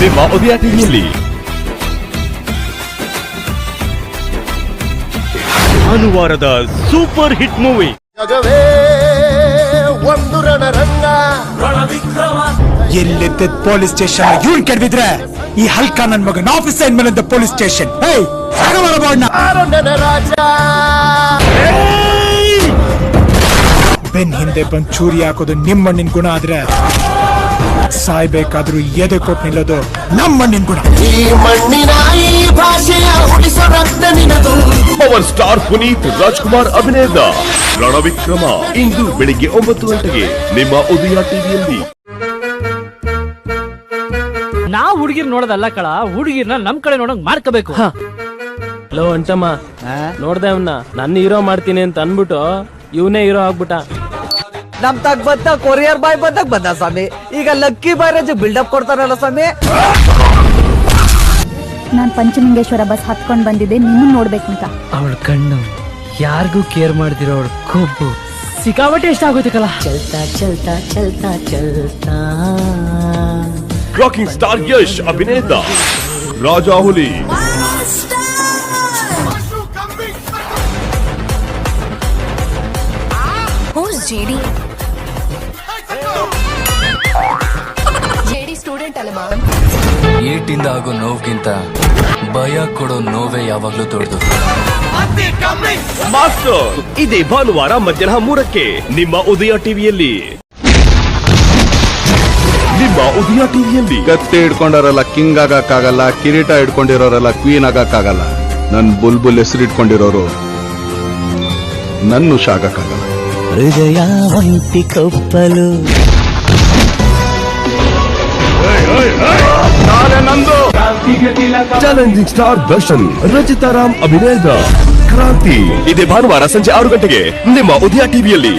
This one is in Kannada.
ನಿಮ್ಮ ಉದಯ ಟಿವಿಯಲ್ಲಿ ಭಾನುವಾರದ ಸೂಪರ್ ಹಿಟ್ ಮೂವಿ. ಜಗವೇ ಒಂದು ರಣರಂಗ. ಎಲ್ಲಿದ್ದ ಪೊಲೀಸ್ ಸ್ಟೇಷನ್ ಇವ್ನ್ ಕೆಡವಿದ್ರೆ ಈ ಹಲ್ಕ ನನ್ನ ಮಗನ ಆಫೀಸ್ ಮೇಲೆ ಪೊಲೀಸ್ ಸ್ಟೇಷನ್. ಹೇಯ್ ಸಾಗವಾರಬೋಡ್ನ ಅರಣ್ಯನ ರಾಜ. ಬೆನ್ ಹಿಂದೆ ಬಂದ್ ಚೂರಿ ಹಾಕೋದು ನಿಮ್ಮಣ್ಣಿನ ಗುಣ ಆದ್ರೆ. ಸಾಯ್ಬೇಕಾದ್ರೂ ಎದೆ ಕೊಟ್ಟು ನಿಲ್ಲೋದು ನಮ್ಮ ಮಣ್ಣಿನ ಗುಣ. ಈ ಮಣ್ಣಿನ ಈ ಭಾಷೆಯ ಉಳಿಸೋ ರಕ್ತ ನಿನದು. ಪವರ್ ಸ್ಟಾರ್ ಪುನೀತ್ ರಾಜ್ಕುಮಾರ್ ಅಭಿನಯದ ರಣವಿಕ್ರಮ ಇಂದು ಬೆಳಿಗ್ಗೆ ಒಂಬತ್ತು ಗಂಟೆಗೆ ನಿಮ್ಮ ಉದಯ ಟಿವಿಯಲ್ಲಿ. ನಾವ್ ಹುಡುಗಿರ್ ನೋಡೋದಲ್ಲ ಕಳ ಹುಡುಗಿರ್ನ ನಮ್ ಕಡೆ ನೋಡಂಗ್ ಮಾಡ್ಕೋಬೇಕು. ಹಲೋ ಅಂಟಮ್ಮ ನೋಡ್ದೆ ಅವನ್ನ ನನ್ನ ಹೀರೋ ಮಾಡ್ತೀನಿ ಅಂತ ಅನ್ಬಿಟ್ಟು ಇವನೇ ಹೀರೋ ಆಗ್ಬಿಟ್ಟ. ನಮ್ ತಗ್ ಬಂತ ಕೊರಿಯರ್ ಬಾಯ್ ಬಂದಾಗ ಬಂದ ಸ್ವಾಮಿ. ಈಗ ಲಕ್ಕಿ ಬಾಯ್ ರಜೆ ಬಿಲ್ಡಪ್ ಕೊಡ್ತಾರಲ್ಲ ಸ್ವಾಮಿ. ನಾನ್ ಪಂಚಲಿಂಗೇಶ್ವರ ಬಸ್ ಹತ್ಕೊಂಡ್ ಬಂದಿದ್ದೆ ನಿನ್ನ ಅಂತ ಅವಳ ಕಣ್ಣು ಯಾರಿಗೂ ಕೇರ್ ಮಾಡ್ದಿರೋ ಅವಳ ಕೊಬ್ಬು ಸಿಕ್ಕಾಪಟ್ಟೆ ಇಷ್ಟ ಆಗುತ್ತೆ ಚಲ್ತಾ ರಾಕಿಂಗ್ ಸ್ಟಾರ್ ಯಶ್ ಅಭಿನೇತ ರಾಜಾಹುಲಿ. JD? ಜೇಡಿ ಸ್ಟೂಡೆಂಟ್ ಅಲ್ಲಮ್ಮ ಏಟಿಂದ ಆಗೋ ನೋವ್ಗಿಂತ ಭಯ ಕೊಡೋ ನೋವೇ ಯಾವಾಗ್ಲೂ ದೊಡ್ಡದು. ಮಾಸ್ಟರ್ ಇದೇ ಭಾನುವಾರ ಮಧ್ಯಾಹ್ನ ಮೂರಕ್ಕೆ ನಿಮ್ಮ ಉದಯ ಟಿವಿಯಲ್ಲಿ. ನಿಮ್ಮ ಉದಯ ಟಿವಿಯಲ್ಲಿ. ಕತ್ತೆ ಹಿಡ್ಕೊಂಡವರೆಲ್ಲ ಕಿಂಗ್ ಆಗಕ್ಕಾಗಲ್ಲ ಕಿರೀಟ ಹಿಡ್ಕೊಂಡಿರೋರೆಲ್ಲ ಕ್ವೀನ್ ಆಗಕ್ಕಾಗಲ್ಲ. ನನ್ ಬುಲ್ಬುಲ್ ಹೆಸರಿಟ್ಕೊಂಡಿರೋರು ನನ್ನ ಶಾಗಕ್ಕಾಗಲ್ಲ. ಹೃದಯ ಹೊಂಟಿ ಕೊಪ್ಪಲು. ಚಾಲೆಂಜಿಂಗ್ ಸ್ಟಾರ್ ದರ್ಶನ್ ರಚಿತಾರಾಮ್ ಅಭಿನಯದ ಕ್ರಾಂತಿ. ಇದೇ ಭಾನುವಾರ ಸಂಜೆ ಆರು ಗಂಟೆಗೆ ನಿಮ್ಮ ಉದಯ ಟಿವಿಯಲ್ಲಿ.